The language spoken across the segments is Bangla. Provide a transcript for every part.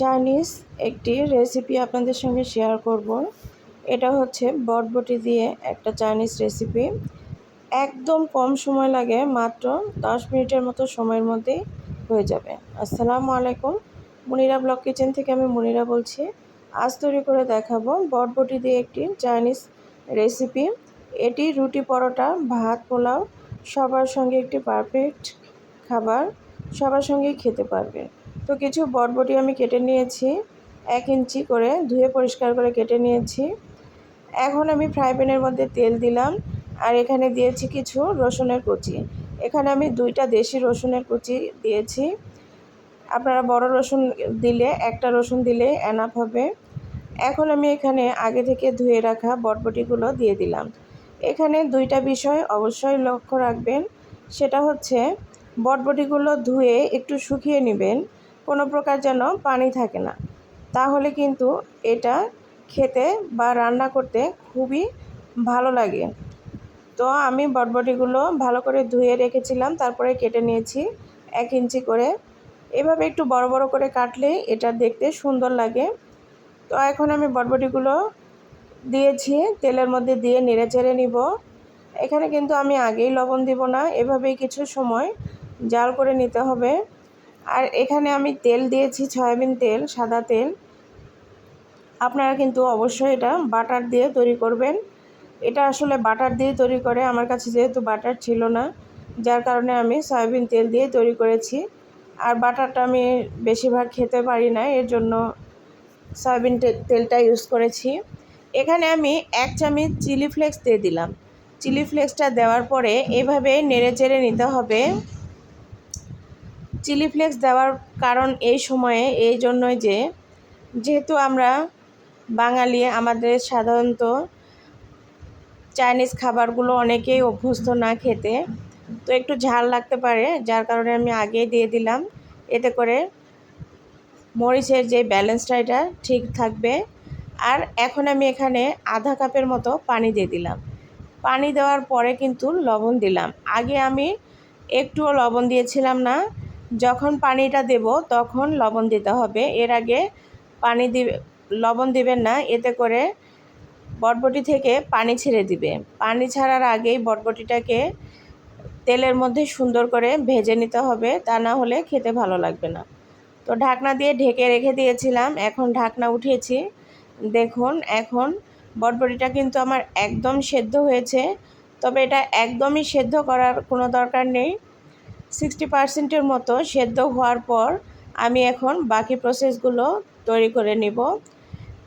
চাইনিজ একটি রেসিপি আপনাদের সঙ্গে শেয়ার করব। এটা হচ্ছে বটবটি দিয়ে একটা চাইনিজ রেসিপি একদম কম সময় লাগে, মাত্র দশ মিনিটের মতো সময়ের মধ্যেই হয়ে যাবে। আসসালামু আলাইকুম, মুনিরা ব্লক কিচেন থেকে আমি মুনিরা বলছি। আজ তৈরি করে দেখাবো বটবটি দিয়ে একটি চাইনিজ রেসিপি এটি রুটি পরোটা, ভাত, পোলাও, সবার সঙ্গে একটি পারফেক্ট খাবার, সবার সঙ্গেই খেতে পারবে। তো কিছু বটবটি আমি কেটে নিয়েছি, এক ইঞ্চি করে ধুয়ে পরিষ্কার করে কেটে নিয়েছি। এখন আমি ফ্রাই প্যানের মধ্যে তেল দিলাম আর এখানে দিয়েছি কিছু রসুনের কুচি। এখানে আমি দুইটা দেশি রসুনের কুচি দিয়েছি। আপনারা বড় রসুন দিলে, একটা রসুন দিলে এনাফ হবে। এখন আমি এখানে আগে থেকে ধুয়ে রাখা বটবটিগুলো দিয়ে দিলাম। এখানে দুইটা বিষয় অবশ্যই লক্ষ্য রাখবেন। সেটা হচ্ছে বটবটিগুলো ধুয়ে একটু শুকিয়ে নেবেন। কোনো প্রকার যেন পানি থাকে না। তাহলে কিন্তু এটা খেতে বা রান্না করতে খুবই ভালো লাগে। তো আমি বটবটিগুলো ভালো করে ধুয়ে রেখেছিলাম, তারপরে কেটে নিয়েছি এক ইঞ্চি করে। এভাবে একটু বড় বড় করে কাটলে এটা দেখতে সুন্দর লাগে। তো এখন আমি বটবটিগুলো দিয়েছি, তেলের মধ্যে দিয়ে নেড়ে চেড়ে নিব। এখানে কিন্তু আমি আগেই লবণ দিব না, এভাবেই কিছু সময় জাল করে নিতে হবে। আর এখানে আমি তেল দিয়েছি, সয়াবিন তেল, সাদা তেল। আপনারা কিন্তু অবশ্যই এটা বাটার দিয়ে তৈরি করবেন। এটা আসলে বাটার দিয়ে তৈরি করে, আমার কাছে যেহেতু বাটার ছিল না, যার কারণে আমি সয়াবিন তেল দিয়ে তৈরি করেছি। আর বাটারটা আমি বেশিরভাগ খেতে পারি না, এর জন্য সয়াবিন তেলটা ইউজ করেছি। এখানে আমি এক চামচ চিলি ফ্লেক্স দিয়ে দিলাম। চিলি ফ্লেক্সটা দেওয়ার পরে এভাবে নেড়ে চেড়ে নিতে হবে। চিলি ফ্লেক্স দেওয়ার কারণ এই সময়ে, এই জন্যই যে, যেহেতু আমরা বাঙালি, আমাদের সাধারণত চাইনিজ খাবারগুলো অনেকেই অভ্যস্ত না খেতে, তো একটু ঝাল লাগতে পারে, যার কারণে আমি আগে দিয়ে দিলাম। এতে করে মরিচের যে ব্যালেন্সটা, এটা ঠিক থাকবে। আর এখন আমি এখানে আধা কাপের মতো পানি দিয়ে দিলাম। পানি দেওয়ার পরে কিন্তু লবণ দিলাম। আগে আমি একটুও লবণ দিয়েছিলাম না যখন পানিটা দেব, তখন লবণ দিতে হবে। এর আগে পানি দিবে লবণ দিবেন না, এতে করে বটবটি থেকে পানি ছেড়ে দিবে। পানি ছাড়ার আগেই বটবটিটাকে তেলের মধ্যে সুন্দর করে ভেজে নিতে হবে, তা না হলে খেতে ভালো লাগবে না। তো ঢাকনা দিয়ে ঢেকে রেখে দিয়েছিলাম, এখন ঢাকনা উঠিয়েছি। দেখুন, এখন বটবটিটা কিন্তু আমার একদম সেদ্ধ হয়েছে, তবে এটা একদমই সেদ্ধ করার কোনো দরকার নেই। সিক্সটি পার্সেন্টের মতো সেদ্ধ হওয়ার পর আমি এখন বাকি প্রসেসগুলো তৈরি করে নিব।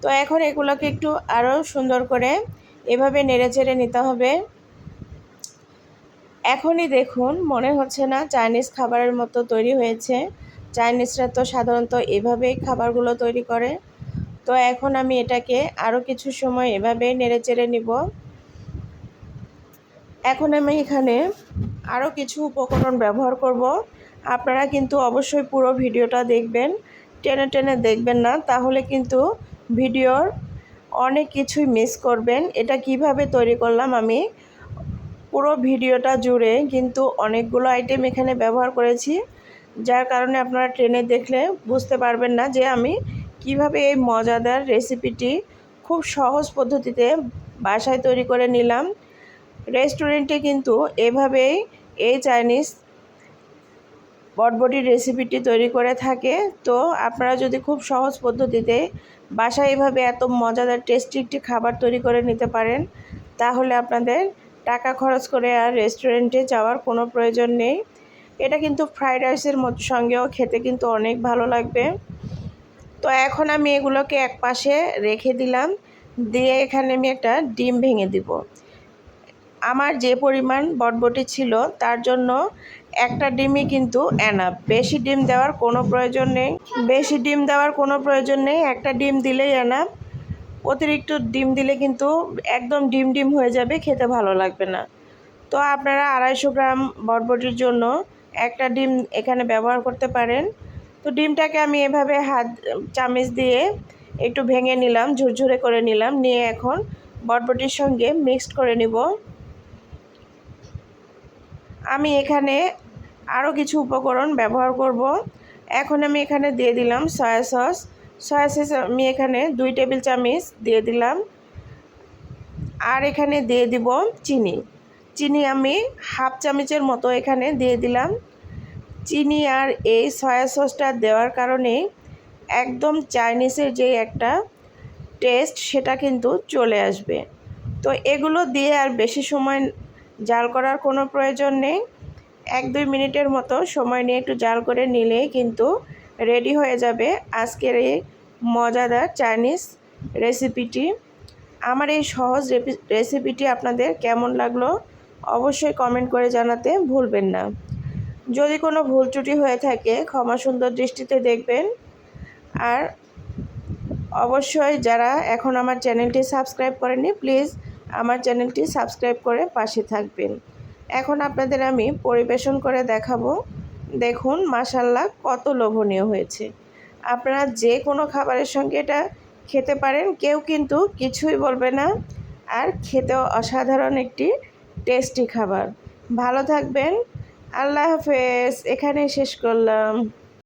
তো এখন এগুলোকে একটু আরও সুন্দর করে এভাবে নেড়ে চেড়ে নিতে হবে। এখনই দেখুন, মনে হচ্ছে না চাইনিজ খাবারের মতো তৈরি হয়েছে। চাইনিজরা তো সাধারণত এভাবেই খাবারগুলো তৈরি করে। তো এখন আমি এটাকে আরও কিছু সময় এভাবে নেড়ে চেড়ে নিব। এখন আমি এখানে আরও কিছু উপকরণ ব্যবহার করব। আপনারা কিন্তু অবশ্যই পুরো ভিডিওটা দেখবেন। টেনে টেনে দেখবেন না, তাহলে কিন্তু ভিডিওর অনেক কিছুই মিস করবেন। এটা কীভাবে তৈরি করলাম আমি? পুরো ভিডিওটা জুড়ে কিন্তু অনেকগুলো আইটেম এখানে ব্যবহার করেছি। যার কারণে আপনারা ট্রেনে দেখলে বুঝতে পারবেন না যে আমি কীভাবে এই মজাদার রেসিপিটি খুব সহজ পদ্ধতিতে বাসায় তৈরি করে নিলাম। রেস্টুরেন্টে কিন্তু এভাবেই এই চাইনিজ বটবটির রেসিপিটি তৈরি করে থাকে। তো আপনারা যদি খুব সহজ পদ্ধতিতে বাসায় এভাবে এত মজাদার, টেস্টি একটি খাবার তৈরি করে নিতে পারেন, তাহলে আপনাদের টাকা খরচ করে আর রেস্টুরেন্টে যাওয়ার কোনো প্রয়োজন নেই। এটা কিন্তু ফ্রাইড রাইসের মতো, সঙ্গেও খেতে কিন্তু অনেক ভালো লাগবে। তো এখন আমি এগুলোকে এক পাশে রেখে দিলাম। দিয়ে এখানে আমি একটা ডিম ভেঙে দিব। আমার যে পরিমাণ বটবটি ছিল, তার জন্য একটা ডিমই কিন্তু এনাফ বেশি ডিম দেওয়ার কোনো প্রয়োজন নেই। বেশি ডিম দেওয়ার কোনো প্রয়োজন নেই। একটা ডিম দিলেই এনাফ অতিরিক্ত ডিম দিলে কিন্তু একদম ডিম ডিম হয়ে যাবে, খেতে ভালো লাগবে না। তো আপনারা আড়াইশো গ্রাম বটবটির জন্য একটা ডিম এখানে ব্যবহার করতে পারেন। তো ডিমটাকে আমি এভাবে হাত, চামিচ দিয়ে একটু ভেঙে নিলাম, ঝুরঝুরে করে নিলাম। নিয়ে এখন বটবটির সঙ্গে মিক্সড করে নিব। আমি এখানে আরও কিছু উপকরণ ব্যবহার করব। এখন আমি এখানে দিয়ে দিলাম সয়া সস। সয়া সস আমি এখানে দুই টেবিল চামচ দিয়ে দিলাম। আর এখানে দিয়ে দিব চিনি। চিনি আমি হাফ চামচের মতো এখানে দিয়ে দিলাম। চিনি আর এই সয়া সসটা দেওয়ার কারণে একদম চাইনিজের যে একটা টেস্ট সেটা কিন্তু চলে আসবে। তো এগুলো দিয়ে আর বেশি সময় জাল করার কোনো প্রয়োজন নেই। এক দুই মিনিটের মতো সময় নিয়ে একটু জাল করে নিলেই কিন্তু রেডি হয়ে যাবে আজকের এই মজাদার চাইনিজ রেসিপিটি। আমার এই সহজ রেসিপিটি আপনাদের কেমন লাগল অবশ্যই কমেন্ট করে জানাতে ভুলবেন না। যদি কোনো ভুল ত্রুটি হয়ে থাকে, ক্ষমা সুন্দর দৃষ্টিতে দেখবেন। আর অবশ্যই যারা এখন আমার চ্যানেলটি সাবস্ক্রাইব করেনি প্লিজ আমার চ্যানেলটি সাবস্ক্রাইব করে পাশে থাকবেন। এখন আপনাদের আমি পরিবেশন করে দেখাবো। দেখুন মাসাল্লাহ কত লোভনীয় হয়েছে। আপনারা যে কোনো খাবারের সঙ্গে এটা খেতে পারেন, কেউ কিন্তু কিছুই বলবে না। আর খেতেও অসাধারণ একটি টেস্টি খাবার। ভালো থাকবেন। আল্লাহ হাফেজ। এখানেই শেষ করলাম।